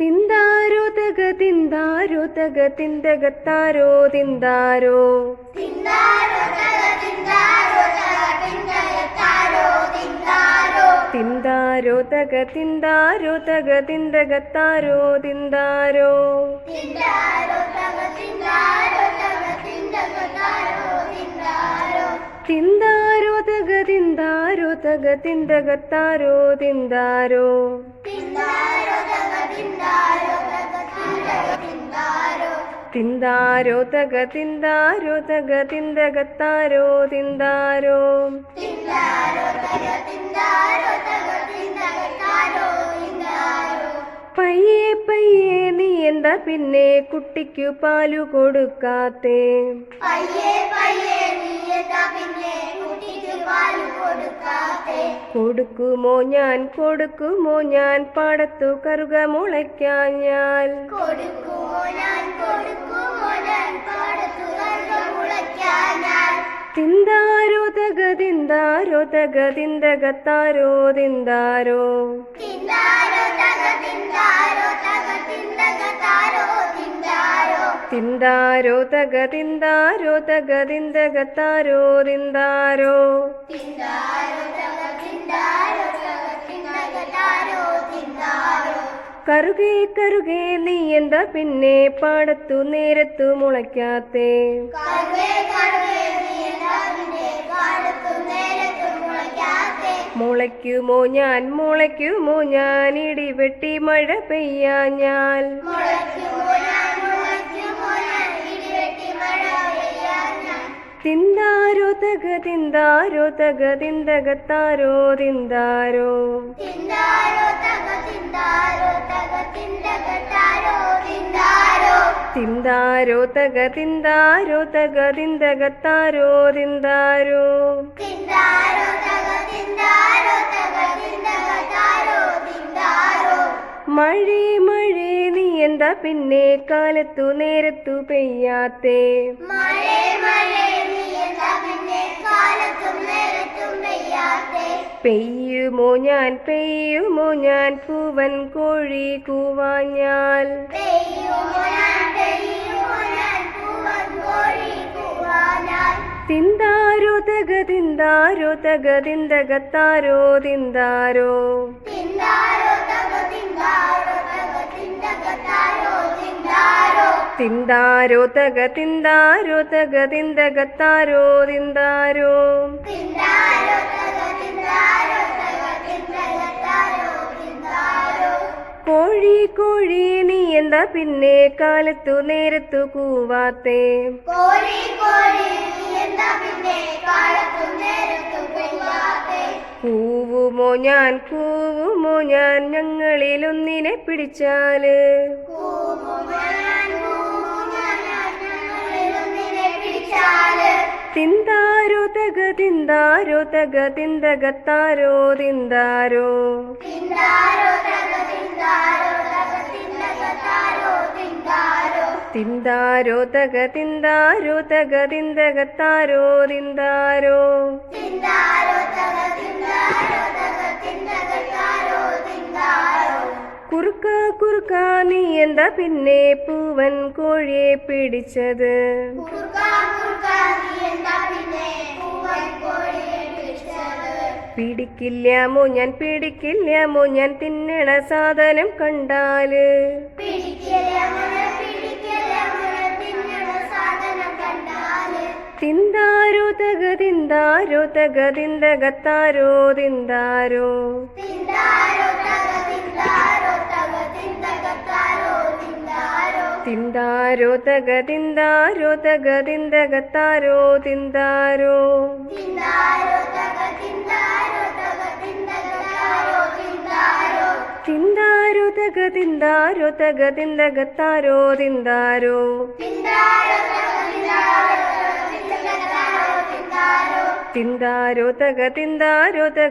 തിന്താരോ തക തിന്താരോ? തക തിന്തകത്താരോ തിന്താരോ? തിന്താരോ തക തിന്താരോ? തക തിന്തകത്താരോ തിന്താരോ? തിന്താരോ തക തിന്താരോ തക തിന്തകത്താരോ തിന്താരോ? തിന്താരോ തക തിന്താരോ തക തിന്തകത്താരോ തിന്താരോ? പയ്യെ പയ്യെ നീ എന്താ പിന്നെ കുട്ടിക്കു പാലു കൊടുക്കാത്തേ? പയ്യേ പയ്യേ നീ എന്താ പിന്നെ കൊടുക്കുമോ ഞാൻ കൊടുക്കുമോ ഞാൻ പാടത്തു കറുക മുളയ്ക്കാൻ ഞാൻ തിന്താരോ തക തിന്താരോ തക തിന്തകത്താരോ തിന്താരോ. തിന്താരോ തക തിന്താരോ തക തിന്തകത്താരോ തിന്താരോ. തിന്താരോ കറുകെ കറുകെ നീ എന്താ പിന്നെ പാടത്തു നേരത്തു മുളയ്ക്കാത്തേ? മുളയ്ക്കുമോ ഞാൻ മുളയ്ക്കുമോ ഞാൻ? ഇടിവെട്ടി മഴ പെയ്യാ ഞാൻ തിന്താരോ തകതിന്തകത്താരോ തിന്താരോ തിന്താരോ തക തിന്താരോ. തക തിന്തകത്താരോ തിന്താരോ മഴേ മഴേ നീ എന്താ പിന്നെ കാലത്തു നേരത്തു പെയ്യാത്തേ? മഴേ മഴേ നീ എന്താ പിന്നെ പെയ്യുമോ ഞാൻ പെയ്യുമോ ഞാൻ പൂവൻ കോഴി കൂവാഞ്ഞാൽ. തിന്താരോ തക തിന്താരോ തക തിന്തകത്താരോ തിന്താരോ. തിന്താരോ തക തിന്താരോ തക തിന്തകത്താരോ തിന്താരോ? കോഴി കോഴി നീ എന്താ പിന്നെ കാലത്തു നേരത്തു കൂവാത്തേ? കൂവുമോ ഞാൻ കൂവുമോ ഞാൻ ഞങ്ങളിലൊന്നിനെ പിടിച്ചാൽ? തിന്താരോ തക തിന്താരോ തക തിന്തകത്താരോ തിന്താരോ? തിന്താരോ തക തിന്താരോ തക തിന്തകത്താരോ തിന്താരോ? കുറുക്ക കുറുക്ക നീ എന്താ പിന്നെ പൂവൻ കോഴിയെ പിടിച്ചത്? കുറുക്കാ മോ ഞാൻ പിടിക്കില്ല പിടിക്കില്ലാമോ ഞാൻ തിന്നണ സാധനം കണ്ടാൽ. തിന്താരോ തക തിന്താരോ തക തിന്തകത്താരോ തിന്താരോ. തിന്താരോ തക തിന്താരോ തക തിന്തകത്താരോ തിന്താരോ തിന്താരോ തക തിന്താരോ തക തിന്തകത്താരോ തിന്താരോ തിന്താരോ തക തിന്താരോ തക തിന്തകത്താരോ തിന്താരോ തിന്താരോ തക തിന്താരോ തക